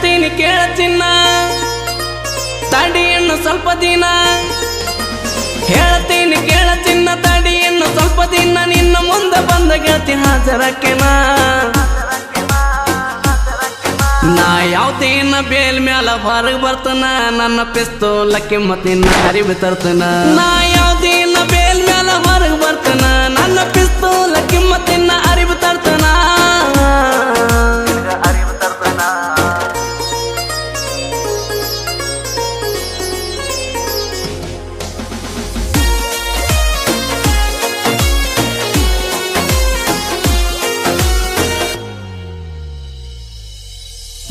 ಹೇಳ್ತೀನಿ ಕೇಳ ಚಿನ್ನ ತಡಿ ಇನ್ನು ಸ್ವಲ್ಪ ದಿನ. ಹೇಳ್ತೀನಿ ಕೇಳ ಚಿನ್ನ ತಡಿ ಇನ್ನು ಸ್ವಲ್ಪ ದಿನ. ನಿನ್ನ ಮುಂದೆ ಬಂದ ಗೆಳತಿ ಹಾಜರಕ್ಕೆನ ನಾ ಯಾವ್ದೇನ ಬೇಲ್ ಮ್ಯಾಲ ಹೊರಗೆ ಬರ್ತನ? ನನ್ನ ಪಿಸ್ತೂಲಕ್ಕೆ ಮತ್ತಿನ ಅರಿವು ತರ್ತನ. ನಾ ಯಾವ್ದೇನ ಬೇಲ್ ಮ್ಯಾಲ ಹೊರಗೆ ಬರ್ತನ? ನನ್ನ ಪಿಸ್ತೂಲ ಕಿಮ್ಮತ್ತಿನ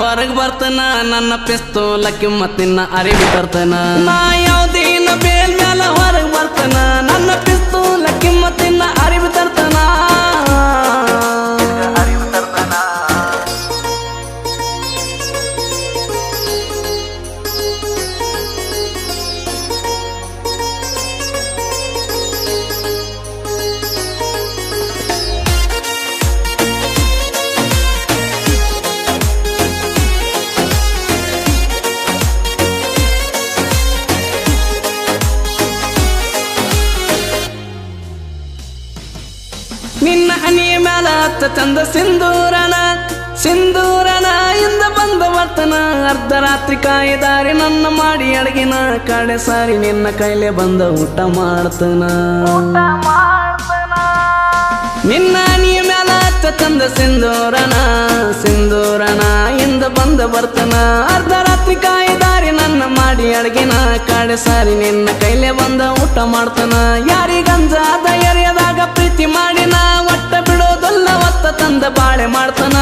ಹೊರಗ್ ಬರ್ತನ, ನನ್ನ ಪಿಸ್ತೂಲ ಕಿಮ್ಮತ್ತಿನ ಅರಿವಿ ತರ್ತನ. ನಾ ಯಾವ್ದೇನ ಬೇಲ್ ಮ್ಯಾಲ ಹೊರಗೆ ಬರ್ತನ, ನನ್ನ ಪಿಸ್ತೂಲ ಮತ್ತಿನ್ನ ಅರಿವಿ ತರ್ತನ. ನಿನ್ನ ಹನಿ ಮ್ಯಾಲ ಹತ್ತ ಚಂದ ಸಿಂಧೂರನ ಸಿಂಧೂರನ ಇಂದ ಬಂದ ಬರ್ತನ ಅರ್ಧ ರಾತ್ರಿ ಕಾಯಿದಾರಿ ನನ್ನ ಮಾಡಿ ಅಡಗಿನ ಕಡೆ ಸಾರಿ ನಿನ್ನ ಕೈಲೆ ಬಂದ ಊಟ ಮಾಡ್ತನ. ನಿನ್ನ ನೀ ಮ್ಯಾಲ ಹತ್ತ ಚಂದ ಸಿಂಧೂರನ ಸಿಂಧೂರನ ಇಂದ ಬಂದ ಬರ್ತನ ಅರ್ಧ ರಾತ್ರಿ ಕಾಯಿದಾರಿ ನನ್ನ ಮಾಡಿ ಅಡಗಿನ ಕಡೆ ಸಾರಿ ನಿನ್ನ ಕೈಲೆ ಬಂದ ಊಟ ಮಾಡ್ತನ. ಯಾರಿಗಂಜಾದ ಪ್ರೀತಿ ನಾ ಒಟ್ಟ ಬಿಡೋದಲ್ಲ ಒತ್ತ ತಂದ ಬಾಳೆ ಮಾಡ್ತಾನ.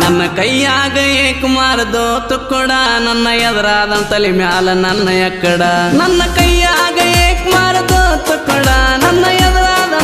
ನನ್ನ ಕೈಯಾಗ ಏಕುಮಾರದೋ ತುಕ್ಕೊಡ, ನನ್ನ ಎದುರಾದ ತಲೆ ಮ್ಯಾಲ ನನ್ನ ಎಕ್ಕಡ. ನನ್ನ ಕೈಯಾಗ ಏಕುಮಾರದೋ ತುಕ್ಕೊಡ, ನನ್ನ ಎದುರಾದ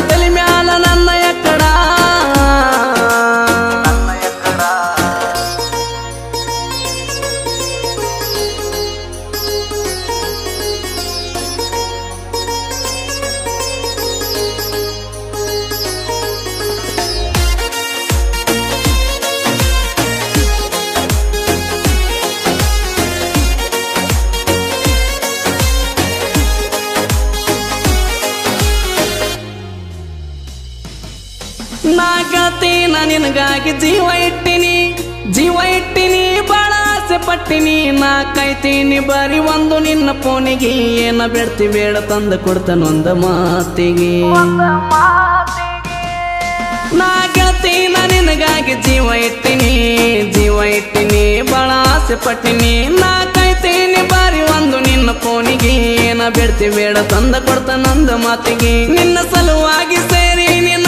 ನಾ ಗೆಳತೀನ ನಿನಗಾಗಿ ಜೀವ ಇಟ್ಟಿನಿ. ಜೀವ ಇಟ್ಟಿನಿ ಬಾಳ ಆಸೆ ಪಟ್ಟಿನಿ. ನಾ ಕಾಯ್ತೀನಿ ಬರೀ ಒಂದು ನಿನ್ನ ಫೋನಿಗೆ. ಏನ ಬೆಡ್ತಿ ಬೇಡ ತಂದು ಕೊಡ್ತಾನೊಂದ ಮಾತಿಗೆ. ಮಾತಿಗೆ. ನಾ ಗೆಳತೀನ ನಿನಗಾಗಿ ಜೀವ ಇಟ್ಟಿನಿ. ಜೀವ ಇಟ್ಟಿನಿ ಬಾಳ ಆಸೆ ಪಟ್ಟಿನಿ. ನಾ ಕಾಯ್ತೀನಿ ಬಾರಿ ಒಂದು ನಿನ್ನ ಫೋನಿಗೆ. ಏನ ಬೆಡ್ತಿ ಬೇಡ ತಂದ ಕೊಡ್ತಾನೊಂದ ಮಾತಿಗೆ. ನಿನ್ನ ಸಲುವಾಗಿ ಸೇರಿ ನಾನು